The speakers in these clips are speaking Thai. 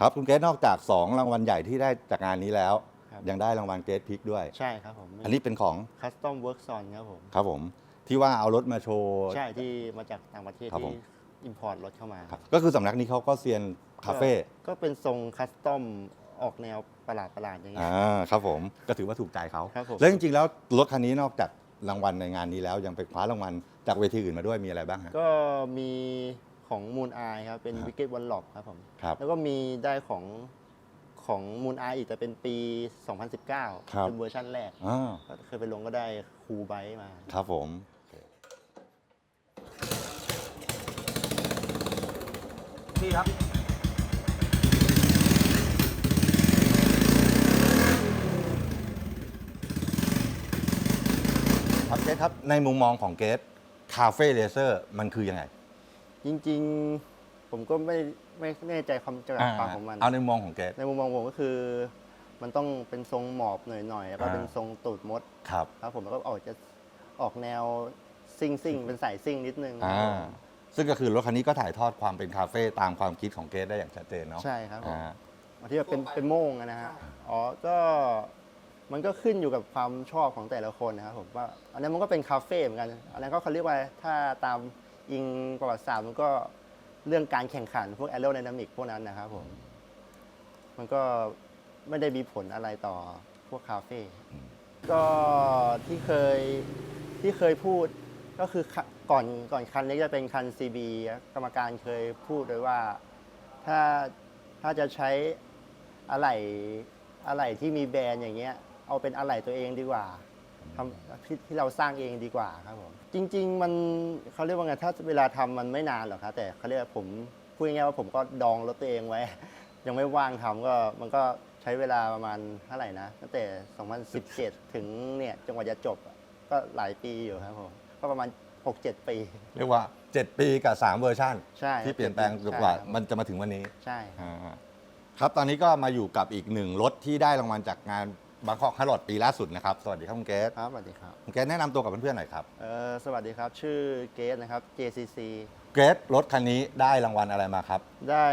ครับคุณเกรซนอกจาก 2 รางวัลใหญ่ที่ได้จากงานนี้แล้ว ครับ ยังได้รางวัลเกรซพิกด้วย ใช่ครับผมอันนี้เป็นของคัสตอมเวิร์กซอนครับผม ครับผมที่ว่าเอารถมาโชว์ ใช่ที่มาจากต่างประเทศครับผที่ม อิมพอร์ตรถเข้ามาครับก็คือสำนักนี้เขาก็เซียนคาเฟ่ก็ก็เป็นทรงคัสตอมออกแนวประหลาดประหลาดๆอย่างเงี้ยอ่าครับผมก็ถือว่าถูกใจเขาครับผม แล้วจริงๆแล้วรถคันนี้นอกจากรางวัลในงานนี้แล้วยังไปคว้ารางวัลจากเวทีอื่นมาด้วยมีอะไรบ้างฮะก็มี ของมูนไอครับ เป็นครับวิกเก็ตวันล็อกครับผมครับแล้วก็มีได้ของของมูนไออีกแต่เป็นปี 2019 ครับเป็นเวอร์ชันแรกอ่า ก็เคยไปลงก็ได้คูไบต์มา ครับผม พี่ครับ ครับเกรซครับในมุมมองของเกรซคาเฟ่เลเซอร์มันคือยังไง จริงๆ ผมก็ไม่ไม่แน่ใจความจำกัดความของมัน เอาในมุมมองของเกรซในมุมมองผมก็คือ มันต้องเป็นทรงหมอบหน่อยๆแล้วก็อ่าเป็นทรงตูดมด ครับ ครับผมแล้วก็ออกจะออกแนวซิ่งซิ่งๆเป็นสายซิ่งนิดนึง อ่า ซึ่งก็คือรถคันนี้ก็ถ่ายทอดความเป็นคาเฟ่ตามความคิดของเกรซได้อย่างชัดเจนเนาะใช่ครับผม อ่าอันที่แบบเป็นเป็นโม่งอะนะฮะ อ๋อ ก็มันก็ขึ้นอยู่กับความชอบของแต่ละคนนะครับผมว่า อันนั้นมันก็เป็นคาเฟ่เหมือนกัน อันนั้นก็เขาเรียกว่าถ้าตาม อิงประวัติศาสตร์มันก็เรื่องการแข่งขันพวกแอโร d y นามิกพวกนั้นนะครับผม มันก็ไม่ได้มีผลอะไรต่อพวกคาเฟ่ก็ที่เคยที่เคยพูดก็คือก่อนก่อนคันนี้จะเป็นคัน CB กรรมการเคยพูดเลยว่าถ้าถ้าจะใช้อะไหล่อะไหล่ที่มีแบรนด์อย่างเงี้ย เอาเป็นอะไหล่ตัวเองดีกว่า ทำที่ที่เราสร้างเองดีกว่าครับผมจริง ๆ มันเขาเรียกว่าไงถ้าเวลาทำมันไม่นานหรอกครับแต่เขาเรียกว่าผมพูดง่ายๆว่าผมก็ดองรถตัวเองไว้ ยังไม่ว่างทำก็มันก็ใช้เวลาประมาณเท่าไหร่นะตั้งแต่ 2017 ถึงเนี่ยจังหวะจะจบอะก็หลายปีอยู่ครับผมก็ประมาณ 6-7 ปี เรียกว่า 7 ปีกับ 3 เวอร์ชันใช่ที่เปลี่ยนแปลงใช่กว่าครับมันจะมาถึงวันนี้ใช่อ่าครับตอนนี้ก็มาอยู่กับอีกหนึ่งรถที่ได้รางวัลจากงาน บางกอกฮาร์ลอดปีล่าสุดนะครับสวัสดีครับคุณเกรซครับสวัสดีครับคุณเกรซแนะนำตัวกับเพื่อนๆหน่อยครับเออสวัสดีครับ ชื่อเกสนะครับ JCC เกรซรถคันนี้ได้รางวัลอะไรมาครับได้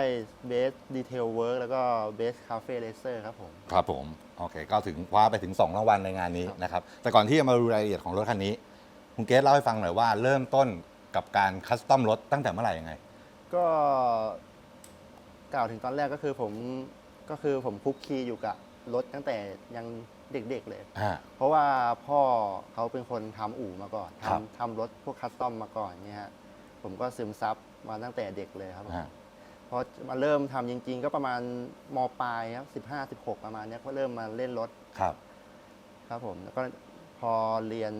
Best Detail Work แล้วก็ Best Cafe Racer ครับผม ครับผมโอเคก็ถึงคว้าไปถึง 2 รางวัลในงานนี้นะครับแต่ก่อนที่จะมาดูรายละเอียดของรถคันนี้คุณเกรซเล่าให้ฟังหน่อยว่าเริ่มต้นกับการคัสตอมรถตั้งแต่เมื่อไหร่ยังไง ก็กล่าวถึงตอนแรกก็คือผมก็คือผมคุกคีอยู่กับ รถตั้งแต่ยังเด็กๆเลยอ่าเพราะว่าพ่อเขาเป็นคนทำอู่มาก่อนครับ ทำทำรถพวกคัสตอมมาก่อนเนี่ยฮะผมก็ซึมซับมาตั้งแต่เด็กเลยครับผมอ่าพอมาเริ่มทำจริง ๆ ก็ประมาณมปลายครับสิบห้าสิบหกประมาณเนี้ยก็เริ่มมาเล่นรถครับ ครับผม แล้วก็พอเรียน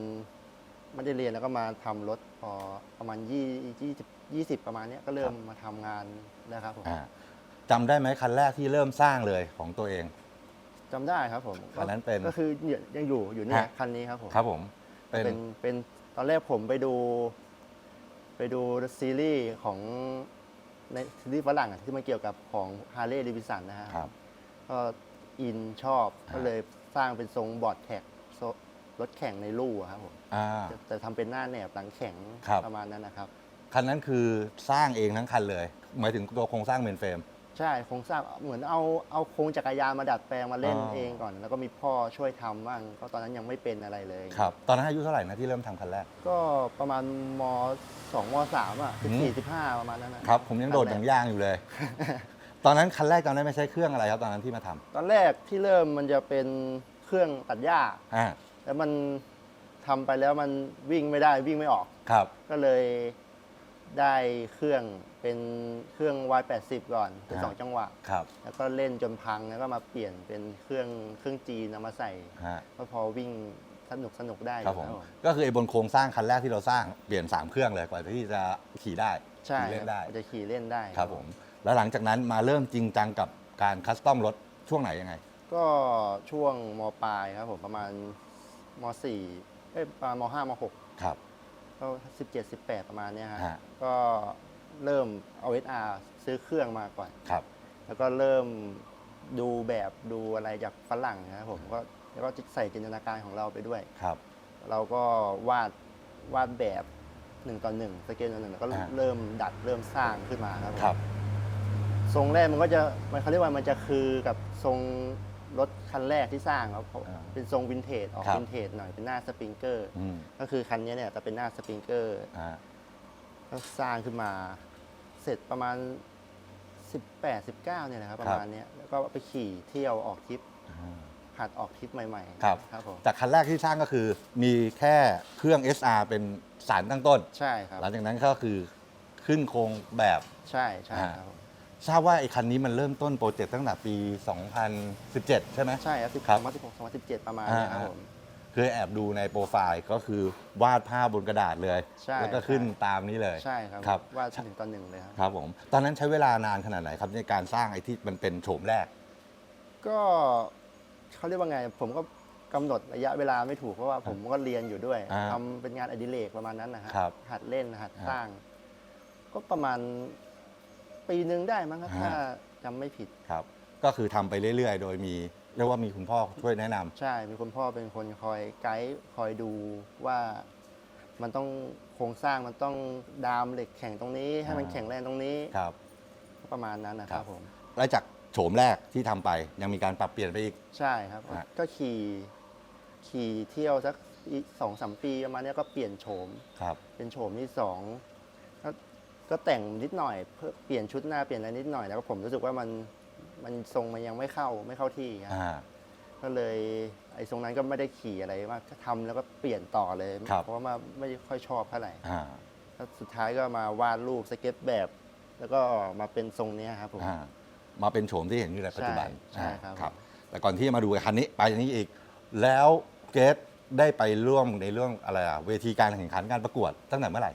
ไม่ได้เรียนแล้วก็มาทำรถ พอประมาณยี่ยี่สิบยี่สิบประมาณเนี้ยก็เริ่มมาทำงานแล้วครับผม อ่าจำได้ไหมคันแรกที่เริ่มสร้างเลยของตัวเอง จำได้ครับผมคันนั้นเป็นก็คือเนี่ยยังอยู่อยู่เนี่ยฮะ คันนี้ครับผมครับผม เป็นเป็นเป็นตอนแรกผมไปดู ไปดูซีรีส์ของในซีรีส์ฝรั่งอะที่มันเกี่ยวกับของฮาร์เลย์ดิวิสันนะฮะครับ ก็อินชอบฮะก็เลยสร้างเป็นทรงบอร์ดแท็กโซรถแข่งในลู่อะครับผมอ่า แต่แต่ทำเป็นหน้าแหนบหลังแข็งครับ ประมาณนั้นนะครับ คันนั้นคือสร้างเองทั้งคันเลย หมายถึงตัวโครงสร้างเมนเฟรม ใช่โครงสร้างเหมือนเอาเอาโครงจักรยานมาดัดแปลงมาเล่นอ๋อ เองก่อน แล้วก็มีพ่อช่วยทำบ้างก็ตอนนั้นยังไม่เป็นอะไรเลย ครับ ตอนนั้นอายุเท่าไหร่นะที่เริ่มทำคันแรก ก็ประมาณมสองมสามอะอืสิบมสี่สิบห้าประมาณนั้นนะครับ ผมยังโดดอย่างย่างอยู่เลย ตอนนั้นคันแรกจำได้ไม่ใช่เครื่องอะไรครับ ตอนนั้นที่มาทำตอนแรกที่เริ่มมันจะเป็นเครื่องตัดหญ้า อ่าแล้วมันทำไปแล้วมันวิ่งไม่ได้วิ่งไม่ออก ครับ ก็เลยได้เครื่อง เป็นเครื่อง Y80 ก่อนเป็นอ่าสองจังหวะ ครับแล้วก็เล่นจนพังแล้วก็มาเปลี่ยนเป็นเครื่องเครื่องจีนเอามาใส่ฮะก็พอวิ่งสนุกสนุกได้ครับผมอยู่ก็คือไอ้บนโครงสร้างคันแรกที่เราสร้างเปลี่ยน 3 เครื่องเลยกว่าที่จะขี่ได้ใช่ขี่เล่นได้จะขี่เล่นได้ครับผม แล้วหลังจากนั้นมาเริ่มจริงจังกับการคัสตอมรถช่วงไหนยังไง ก็ช่วงมปลายครับผมประมาณมสี่เอ้ยประมาณมห้ามหกครับก็สิบเจ็ดสิบแปดประมาณเนี้ยฮะฮะก็ เริ่มเอาเอสอาร์ซื้อเครื่องมาก่อน ครับ แล้วก็เริ่มดูแบบดูอะไรจากฝรั่งนะครับผมก็แล้วก็ใส่จินตนาการของเราไปด้วย ครับ เราก็วาดวาดแบบหนึ่งต่อหนึ่งสเกลต่อหนึ่งแล้วก็อ่า เริ่มดัดเริ่มสร้างขึ้นมาครับผม ครับสทรงแรกมันก็จะมันเขาเรียกว่ามันจะคือกับทรงรถคันแรกที่สร้างครับเพราะอ่าเป็นทรงวินเทจออกครับ วินเทจหน่อยเป็นหน้าสปริงเกอร์ อืมก็คือคันนี้เนี่ยจะเป็นหน้าสปริงเกอร์อ่า ก็สร้างขึ้นมา เสร็จประมาณ 18 19เนี่ยแหละครับ ประมาณเนี้ยแล้วก็ไปขี่เที่ยวออกทริปอ่าหัดออกทริปใหม่ๆครับ ครับผมจากคันแรกที่สร้างก็คือ มีแค่เครื่อง SR เป็นสารตั้งต้น ใช่ครับ หลังจากนั้นก็คือขึ้นโครงแบบใช่ใช่อ่าครับผมทราบว่าไอ้คันนี้มันเริ่มต้นโปรเจกต์ตั้งแต่ปี 2017 ใช่ไหมใช่ครับครับ2016 2017ประมาณเนี้ยครับอ่าผม คือแอบดูในโปรไฟล์ก็คือวาดภาพบนกระดาษเลย ใช่แล้วก็ขึ้นตามนี้เลยใช่ครับครับว่าถึงตอนหนึ่งเลยครับ ครับผม ตอนนั้นใช้เวลานานขนาดไหนครับในการสร้างไอ้ที่มันเป็นโฉมแรก ก็เขาเรียกว่าไง ผมก็กำหนดระยะเวลาไม่ถูกเพราะว่าผมก็เรียนอยู่ด้วยอ่าทำเป็นงานอดิเรกประมาณนั้นนะฮะครับหัดเล่นหัดอ่าสร้าง ก็ประมาณปีหนึ่งได้มั้งครับอ่า ถ้าจำไม่ผิด ครับ ก็คือทำไปเรื่อย ๆ โดยมี เรียกว่ามีคุณพ่อช่วยแนะนำใช่ มีคุณพ่อเป็นคนคอยไกด์คอยดูว่ามันต้องโครงสร้างมันต้องดามเหล็กแข็งตรงนี้ ให้มันอ่าแข็งแรงตรงนี้ครับก็ประมาณนั้นนะคครัรับบผม แล้วจากโฉมแรกที่ทำไปยังมีการปรับเปลี่ยนไปอีก ใช่ครับ ฮะ ก็ขี่ขี่เที่ยวสักอีกสองสามปีประมาณเนี้ยก็เปลี่ยนโฉม ครับ เป็นโฉมที่สองก็ก็แต่งนิดหน่อยเพื่อเปลี่ยนชุดหน้าเปลี่ยนอะไรนิดหน่อยแล้วก็ผมรู้สึกว่ามัน มันทรงมันยังไม่เข้าไม่เข้าที่ครับอ่า ก็เลยไอ้ทรงนั้นก็ไม่ได้ขี่อะไรมากก็ทำแล้วก็เปลี่ยนต่อเลย ครับ เพราะว่าไม่ค่อยชอบเท่าไหร่อ่าแล้วสุดท้ายก็มาวาดรูปสเก็ตแบบ แล้วก็มาเป็นทรงเนี้ยครับผม อ่ามาเป็นโฉมที่เห็นอยู่ในปัจจุบันใช่ใช่ครับ อ่าแต่ก่อนที่จะมาดูไอ้คันนี้ไปอย่างนี้อีก แล้วเกรทได้ไปร่วมในเรื่องอะไรอะเวทีการแข่งขันการประกวดตั้งแต่เมื่อไหร่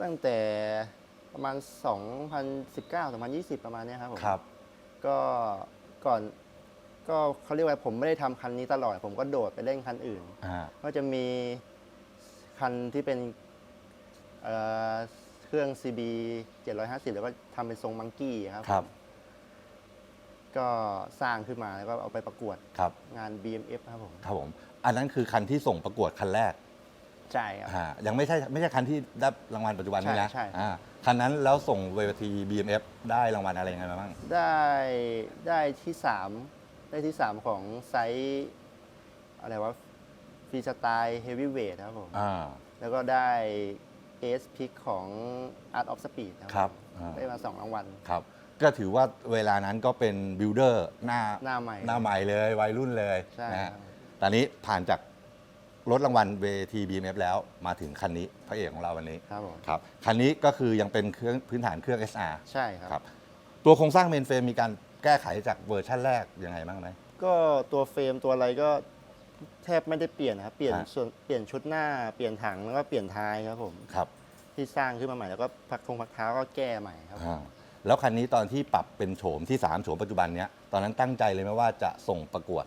ตั้งแต่ประมาณ 2019 2020 ประมาณเนี้ยครับผมครับ ก็ก่อนก็เขาเรียกว่าผมไม่ได้ทำคันนี้ตลอด ผมก็โดดไปเล่นคันอื่น อ่า ก็จะมีคันที่เป็นเอ่อเครื่อง CB 750 แล้วก็ทำเป็นทรงมังกี้ครับครับก็สร้างขึ้นมาแล้วก็เอาไปประกวดครับ งาน BMF ครับผม ครับผม อันนั้นคือคันที่ส่งประกวดคันแรก ใช่ครับ อ่ายังไม่ใช่ไม่ใช่คันที่ได้รางวัลปัจจุบันนี้นะใช่ใช่ อ่าคันนั้นแล้วส่งเวที BMF ได้รางวัลอะไรยังไงมาบ้าง ได้ได้ที่สามได้ที่สามของไซส์อะไรวะฟรีสไตล์เฮฟวีเวทครับผม อ่า แล้วก็ได้เอสพิกของ Art of Speed ครับผมอ่า ได้มาสองรางวัล ครับ ก็ถือว่าเวลานั้นก็เป็นบิลดเออร์หน้าหน้าใหม่หน้าใหม่เลยวัยรุ่นเลยใช่นะคฮะรับ ตอนนี้ผ่านจาก รถรางวัลเวที BMF แล้วมาถึงคันนี้พระเอกของเราวันนี้ครับผมครับคันนี้ก็คือยังเป็นเครื่องพื้นฐานเครื่อง SR ใช่ครับครับตัวโครงสร้างเมนเฟรมมีการแก้ไขจากเวอร์ชั่นแรกยังไงบ้างไหม ก็ตัวเฟรมตัวอะไรก็แทบไม่ได้เปลี่ยนนะครับเปลี่ยนฮะ ส่วนเปลี่ยนชุดหน้าเปลี่ยนถังแล้วก็เปลี่ยนท้ายครับผมครับที่สร้างขึ้นมาใหม่แล้วก็พักทงพักเท้าก็แก้ใหม่ครับอ่าแล้วคันนี้ตอนที่ปรับเป็นโฉมที่ 3 โฉมปัจจุบันเนี้ยตอนนั้นตั้งใจเลยไหมว่าจะส่งประกวด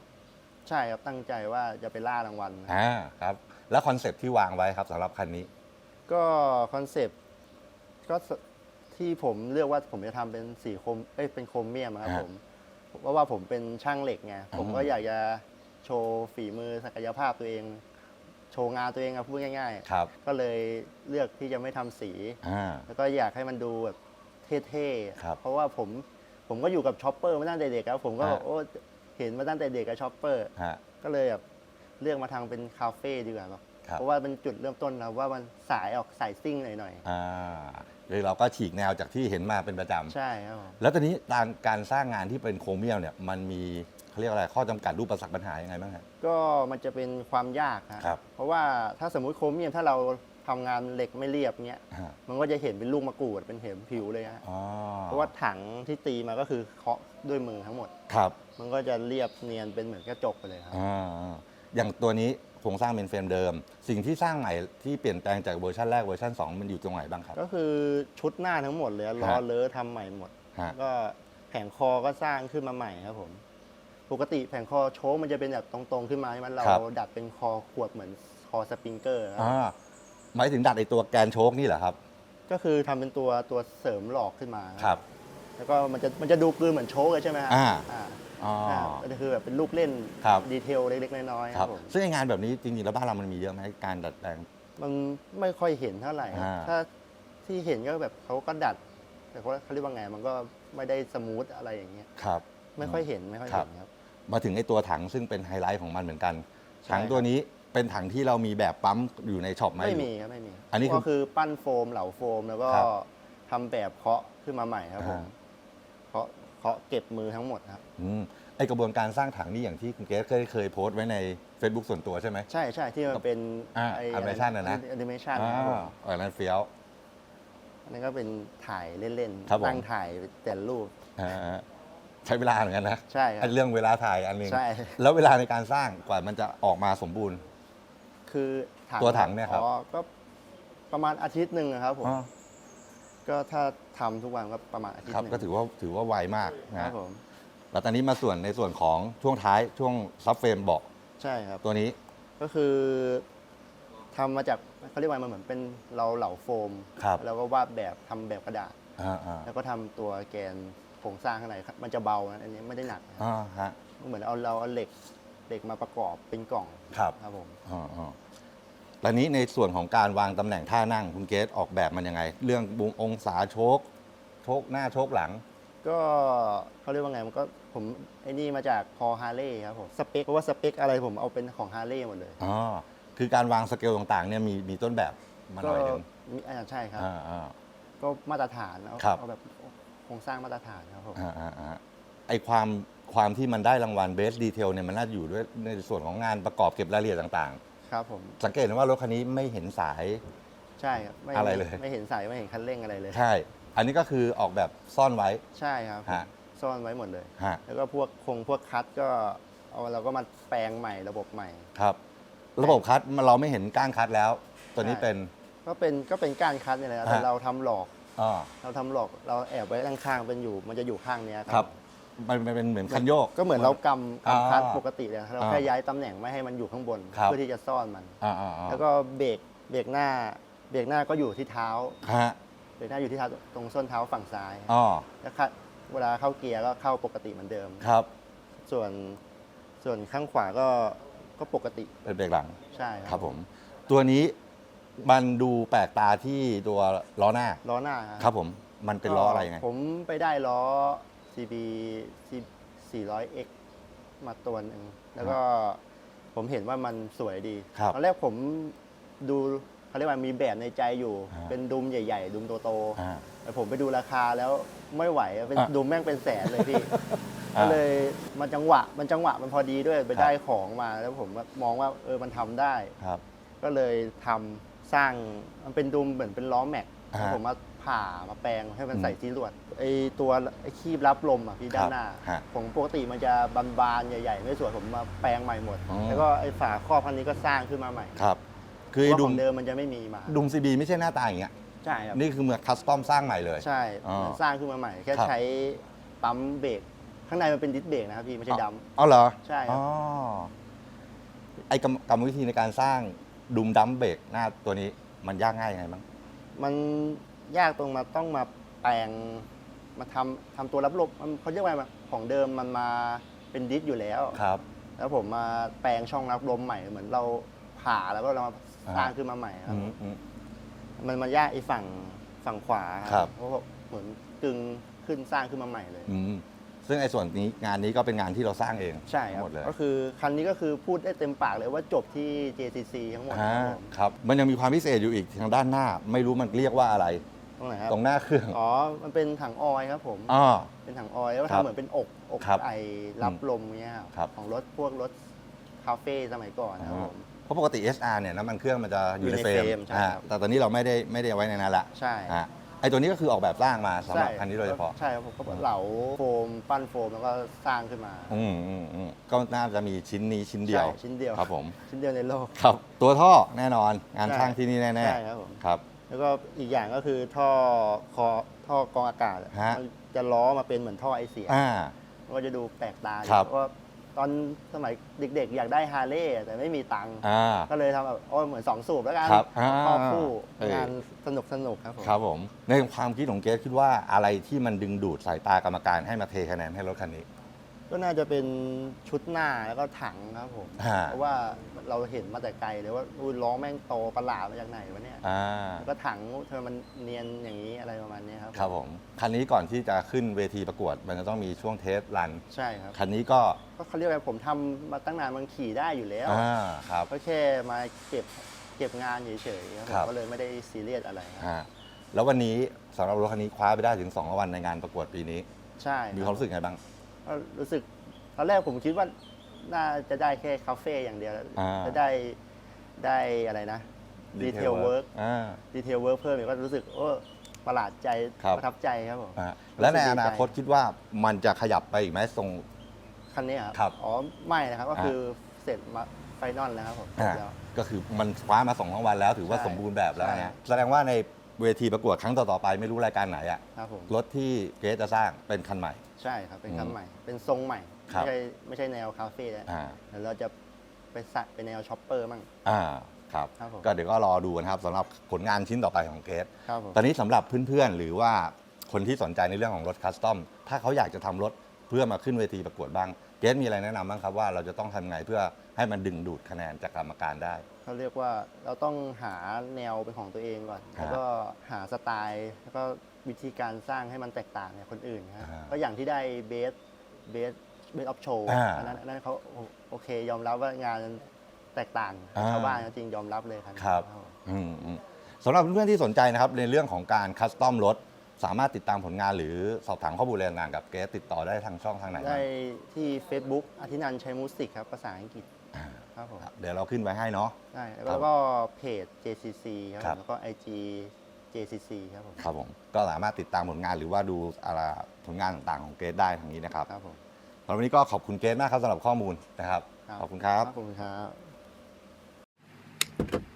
ใช่ครับตั้งใจว่าจะไปล่ารางวัลนะอ่าครับ แล้วคอนเซปต์ที่วางไว้ครับสำหรับคันนี้ ก็คอนเซปต์ก็สที่ผมเลือกว่าผมจะทำเป็นสีโคมเอ้ยเป็นโครเมียมครับฮะผมเพราะว่าผมเป็นช่างเหล็กไงอ่าผมก็อยากจะโชว์ฝีมือศักยภาพตัวเอง โชว์งานตัวเองอะพูดง่ายครับ ๆ ก็เลยเลือกที่จะไม่ทำสี อ่า แล้วก็อยากให้มันดูแบบเท่ๆครับเพราะว่าผมผมก็อยู่กับช็อปเปอร์มาตั้งแต่เด็กครับ ผมก็ฮะโอ้ เห็นมาตั้งแต่เด็กกับช็อปเปอร์ฮะ ก็เลยแบบเลือกมาทางเป็นคาเฟ่ดีกว่าครับครับ เพราะว่าเป็นจุดเริ่มต้นนะว่ามันสายออกสายซิ่งหน่อยอ่าเลยเราก็ฉีกแนวจากที่เห็นมาเป็นประจๆใช่ครับผมำแล้วตอนนี้การการสร้างงานที่เป็นโครเมียมเนี่ยมันมีเขาเรียกอะไรข้อจำกัดรูปประสักปัญหายังไงบ้างครับก็มันจะเป็นความยากฮะครับ เพราะว่าถ้าสมมุติโครเมียมถ้าเราทำงานเหล็กไม่เรียบเงี้ยฮะมันก็จะเห็นเป็นลูกมะกรูดเป็นเห็นผิวเลยฮะอ๋อเพราะว่าถังที่ตีมาก็คือเคาะด้วยมือทั้งหมด ครับ มันก็จะเรียบเนียนเป็นเหมือนกระจกไปเลยครับ อ่าอย่างตัวนี้โครงสร้างเป็นเฟรมเดิม สิ่งที่สร้างใหม่ที่เปลี่ยนแปลงจากเวอร์ชันแรกเวอร์ชัน2 มันอยู่ตรงไหนบ้างครับ ก็คือชุดหน้าทั้งหมดเลยล้อเลอะทำใหม่หมด ฮะ ก็แผงคอก็สร้างขึ้นมาใหม่ครับผม ปกติแผงคอโชว์มันจะเป็นแบบตรงๆขึ้นมาใช่ไหมเราครับ ดัดเป็นคอขวดเหมือนคอสปริงเกอร์ครับอ่าหมายถึงดัดไอตัวแกนโชคนี่เหรอครับ ก็คือทำเป็นตัวตัวเสริมหลอกขึ้นมาครับแล้วก็มันจะมันจะดูกลืนเหมือนโชว์เลยใช่ไหมฮะอ่า อ่า อ๋ออ่าก็คือแบบเป็นลูกเล่นครับ ดีเทลเล็กๆน้อยๆคครัรับบผมซึ่งไอ้งานแบบนี้จริงๆแล้วบ้านเรามันมีเยอะไหมการดัดแปลง มันไม่ค่อยเห็นเท่าไหร่ครับอ่า ถ้าที่เห็นก็แบบเขาก็ดัด แต่เขาเขาเรียกว่าไงมันก็ไม่ได้สมูทอะไรอย่างเงี้ยครับ ไม่ค่อยเห็นไม่ค่อยครัเห็บนครับ มาถึงไอตัวถังซึ่งเป็นไฮไลท์ของมันเหมือนกัน ใช่ ถังตัวนี้เป็นถังที่เรามีแบบปั๊มอยู่ในช็อปไหม ไม่มีครับไม่มีอันนี้คือก็คือปั้นโฟมเหลาโฟมแล้วก็ครับทำแบบเคาะขึ้นมาใหม่ครับผมอ่า เคาะ เคาะเก็บมือทั้งหมดครับ อืมไอกระบวนการสร้างถังนี่อย่างที่คุณเกสเคยเคยโพสต์ไว้ใน Facebook ส่วนตัวใช่ไหม ใช่ใช่ที่มันเป็นอ่าไ animation อะนะ แอนิเมชันอ่าครับผมเออนั่นเฟี้ยวอันนั้นก็เป็นถ่ายเล่นครับผม ตั้งถ่ายแต่รูป อ่าใช้เวลาเหมือนกันนะใช่ครัไอ้บเรื่องเวลาถ่ายอันหนึงใช่ แล้วเวลาในการสร้างกว่ามันจะออกมาสมบูรณ์ คือถังตัวถังเนี่ยครับ อ๋อก็ประมาณอาทิตย์หนึ่งอะครับผม อ๋อ ก็ถ้าทำทุกวันก็ประมาณอาทิตย์ครับหนึ่งก็ถือว่าถือว่าไวมากครันะบผมแล้วตอนนี้มาส่วนในส่วนของช่วงท้ายช่วงซับเฟรมเบาะใช่ครับ ตัวนี้ ก็คือทำมาจากเขาเรียกว่ามันเหมือนเป็นเราเหลาโฟม ครับ แล้วก็วาดแบบทำแบบกระดาษ อ่าอ่าแล้วก็ทำตัวแกนโครงสร้างข้างในครับมันจะเบานะอันนี้ไม่ได้หนักนะครับอ่าฮะเหมือนเอาเราเอาเหล็กเหล็กมาประกอบเป็นกล่องครับครับผมอ๋ออ๋อ แล้วนี้ในส่วนของการวางตำแหน่งท่านั่งคุณเกสออกแบบมันยังไง เรื่องบุงองศาโชคโชคหน้าโชคหลัง ก็เขาเรียกว่าไงมันก็ผมไอ้นี่มาจากพอฮาร์เลย์ครับผมสเปคเพราะว่าสเปคอะไรผมเอาเป็นของฮาร์เลย์หมดเลยอ๋อคือการวางสเกลต่างๆเนี่ยมีมีต้นแบบมาหก็น่อยหนึงมีอ่าใช่ครับ อ่าอ่า ก็มาตรฐานเอาครับ เอาแบบโครงสร้างมาตรฐานครับผม อ่าอ่าอ่าไอความความที่มันได้รางวัลเบสดีเทลเนี่ยมันน่าจะอยู่ด้วยในส่วนของงานประกอบเก็บรายละเอียดต่าง ครับผมๆสังเกตไหมว่ารถคันนี้ไม่เห็นสาย ใช่ครับม่อะไรเลย ไม่เห็นสายไม่เห็นคันเร่งอะไรเลยใช่ อันนี้ก็คือออกแบบซ่อนไว้ ใช่ครับฮะ ซ่อนไว้หมดเลย ฮะแล้วก็พวกคงพวกคัดก็เอาเราก็มาแปลงใหม่ระบบใหม่ ครับ ระบบคัดมันเราไม่เห็นก้านคัดแล้ว ตัวนี้ใช่เป็น ก็เป็นก็เป็นก้านคัดนี่แหละครับแต่ฮะเราทำหลอกอ๋อเราทำหลอกเราแอบไว้ข้างๆเป็นอยู่ มันจะอยู่ข้างเนี้ยครับ มันมันเป็นเหมือนคันโยก ก็เหมือนเรากำกำคัดอ่าปกติเลยเราอ่าแค่ย้ายตำแหน่งไม่ให้มันอยู่ข้างบน ครับ เพื่อที่จะซ่อนมัน อ่าอ่าอ่าแล้วก็เบรกเบรกหน้า เบรกหน้าก็อยู่ที่เท้า ฮะเบรกหน้าอยู่ที่เท้าตรงส้นเท้าฝั่งซ้ายอ๋อแล้วคัดเวลาเข้าเกียร์ก็เข้าปกติเหมือนเดิม ครับส่วนส่วนข้างขวาก็ก็ปกติเป็นเบรกหลังใช่ครับผม ตัวนี้มันดูแปลกตาที่ตัวล้อหน้าล้อหน้าครับผมมันเป็นล้ออะไรยังไง ผมไปได้ล้อ CB 400X มาตัวหนึ่งแล้วก็ผมเห็นว่ามันสวยดี ครับตอนแรกผมดูเขาเรียกว่ามีแบบในใจอยู่อ่าเป็นดุมใหญ่ ๆ ดุมโตอ่า ๆแต่ผมไปดูราคาแล้วไม่ไหวเป็นอะดุมแม่งเป็นแสนเลยพี่อ่าก็เลยมันจังหวะมันจังหวะมันพอดีด้วยไปครับได้ของมา แล้วผมมองว่าเออมันทำได้ ครับ ก็เลยทำสร้างมันเป็นดุมเหมือนเป็นล้อแม็กอ่าแล้วผมมา ผ่ามาแปลงให้มันอืมใส่ที่ลวดไอตัวไอคีบรับลมอะพี่ด้านหน้าฮะผมปกติมันจะบานๆใหญ่ ๆ ไม่สวยผมมาแปลงใหม่หมด อ๋อ แล้วก็ไอฝาครอบคันนี้ก็สร้างขึ้นมาใหม่ครับ คือเพราะดุขมองเดิมมันจะไม่มีมาดุมซีบีไม่ใช่หน้าตาอย่างเงี้ยใช่ครับนี่คือเหมือนคัสตอมสร้างใหม่เลย ใช่อ๋อมันสร้างขึ้นมาใหม่ แค่ครับ ใช้ปั๊มเบรกข้างในมันเป็นดิสเบรกนะครับพี่ไม่ใช่ดัม เอาเหรอใช่ครับ อ๋อไอกรรมกรรมวิธีในการสร้างดุมดัมเบรกหน้าตัวนี้มันยากง่ายยังไงบ้าง มัน ยากตรงมาต้องมาแปลงมาทำทำตัวรับลมมันเขาเรียกว่าอะไรของเดิมมันมาเป็นดิสอยู่แล้ว ครับ แล้วผมมาแปลงช่องรับลมใหม่เหมือนเราผ่าแล้วก็เรามาสร้างขึ้นมาใหม่ครับ อืมอืม มันมันยากไอ้ฝั่งฝั่งขวาครับ เพราะว่าเหมือนกึ่งขึ้นสร้างขึ้นมาใหม่เลย อืมซึ่งไอ้ส่วนนี้งานนี้ก็เป็นงานที่เราสร้างเองใช่ครับ หมดเลยก็คือคันนี้ก็คือพูดได้เต็มปากเลยว่าจบที่ JCC ทั้งหมดอ่าครับผมครับ มันยังมีความพิเศษอยู่อีกทางด้านหน้า ไม่รู้มันเรียกว่าอะไร ตรงไหนครับตรงหน้าเครื่องอ๋อ มันเป็นถังออยล์ครับผมอ๋อ เป็นถังออยล์แล้วครัทำบเหมือนเป็นอกอกครับไอรับลมเงี้ยครับ ของรถพวกรถคาเฟ่สมัยก่อนนะครับผม เพราะปกติ SR เนี่ยน้ำมันเครื่องมันจะอยู่ในอยู่ในเฟรเฟรมมใช่อ่าครับ แต่ตอนนี้เราไม่ได้ไม่ได้เอาไว้ในนั้นละใช่อ่าไอ้ตัวนี้ก็คือออกแบบสร้างมาสำหรับคันนี้โดยเฉพาะ ใช่ครับผมก็เหลาโฟมปั้นโฟมแล้วก็สร้างขึ้นมาอืมอืมอืมก็น่าจะมีชิ้นนี้ชิ้นเดียวใช่ชิ้นเดียวครับผม ชิ้นเดียวในโลก ครับ ตัวท่อแน่นอนงานใช่ช่างที่นี่แน่ใช่ครับผม ๆครับ แล้วก็อีกอย่างก็คือท่อคอท่อกรองอากาศอะฮะ มันจะล้อมาเป็นเหมือนท่อไอเสียอ่ามันก็จะดูแปลกตาดีครับ เพราะว่าตอนสมัยเด็กๆ อยากได้ฮาร์เลย์แต่ไม่มีตังค์อ่า ก็เลยทำแบบโอ้ยเหมือนสองสูบแล้วกันครับอ่าท่อคู่เออ งานสนุกสนุกๆครับผม ครับผมในความคิดของเกสคิดว่าอะไรที่มันดึงดูดสายตากรรมการให้มาเทคะแนนให้รถคันนี้ ก็น่าจะเป็นชุดหน้าแล้วก็ถังครับผมอ่าเพราะว่าเราเห็นมาแต่ไกลเลยว่าอุ้ยล้อแม่งโตประหลาดมาจากไหนวะเนี่ยอ่าแล้วก็ถังเธอมันเนียนอย่างนี้อะไรประมาณเนี้ยครับครับผมคันนี้ก่อนที่จะขึ้นเวทีประกวด มันจะต้องมีช่วงเทสรัน ใช่ครับคันนี้ก็ก็เขาเรียกว่าผมทำมาตั้งนานมันขี่ได้อยู่แล้ว อ่าครับ ก็แค่มาเก็บเก็บงานเฉยๆครับผครัมบ ก็เลยไม่ได้ซีเรียสอะไรครับอ่าแล้ววันนี้สำหรับรถคันนี้คว้าไปได้ถึง2รางวัลในงานประกวดปีนี้ ใช่มีความรู้สึกไงบ้าง ก็รู้สึกตอนแรกผมคิดว่าน่าจะได้แค่คาเฟ่อย่างเดียวอ่า จะได้ได้อะไรนะ ดีเทลเวิร์กอ่า ดีเทลเวิร์กเพิ่มอีกก็รู้สึกโอ้ประหลาดใจครับ ประทับใจครับผม อ่าและในรู้สึกดีอใจนาคตคิดว่ามันจะขยับไปอีกไหมทรง คันนี้ครับครับ อ๋อไม่นะครับก็อ่าคือเสร็จมาไฟนอลแล้วครับผมอ่าแล้ว ก็คือมันคว้ามาสองรางวัลแล้วถือว่าใช่สมบูรณ์แบบแล้วใช่ นะแสดงว่าใน เวทีประกวดครั้งต่อๆไปไม่รู้รายการไหนอะครับผมรถที่เกรซจะสร้างเป็นคันใหม่ ใช่ครับเป็นอืคันมใหม่ เป็นทรงใหม่ ครับไม่ใช่ไม่ใช่แนวคาเฟ่แล้วอ่าเดี๋ยวเราจะไปสักเป็นแนวช็อปเปอร์มั่ง อ่าครับครับผม ก็เดี๋ยวก็รอดูนะครับสำหรับผลงานชิ้นต่อไปของเกรซ ครับผม ตอนนี้สำหรับเพื่อนๆ หรือว่าคนที่สนใจในเรื่องของรถคัสตอม ถ้าเขาอยากจะทำรถเพื่อมาขึ้นเวทีประกวดบ้าง เกสมีอะไรแนะนำบ้างครับว่าเราจะต้องทำไงเพื่อให้มันดึงดูดคะแนนจากกรรมการได้ เขาเรียกว่าเราต้องหาแนวเป็นของตัวเองก่อน ครับแล้วก็หาสไตล์แล้วก็วิธีการสร้างให้มันแตกต่างจากคนอื่นครับอ่าก็อย่างที่ได้เบสเบสเบสออฟโชว์อ่าอันนั้นอันนั้นเขาโอโอเคยอมรับว่างานแตกต่างอ่าชาวบ้านจริงๆยอมรับเลยครับ ครับผมอืมอืมสำหรับเพื่อนๆที่สนใจนะครับในเรื่องของการคัสตอมรถ สามารถติดตามผลงานหรือสอบถามข้อมูลอะไรต่างๆกับเกสติดต่อได้ทางช่องทางไหนบ้าได้งที่ Facebook อธินันท์ชัยมูสิกครับภาษาอังกฤษอ่าครับผมเดี๋ยวเราขึ้นไว้ให้เนาะ ได้ครัแล้บวก็เพจ JCC ครับครับผมแล้วก็ IG JCC ครับผมครับผมก็สามารถติดตามผลงานหรือว่าดูอะไรผลงานต่างๆของเกสได้ทางนี้นะครับครับผมสำหรับวันนี้ก็ขอบคุณเกสมากครับสำหรับข้อมูลนะครับ ขอบคุณครับ ขอบคุณครับ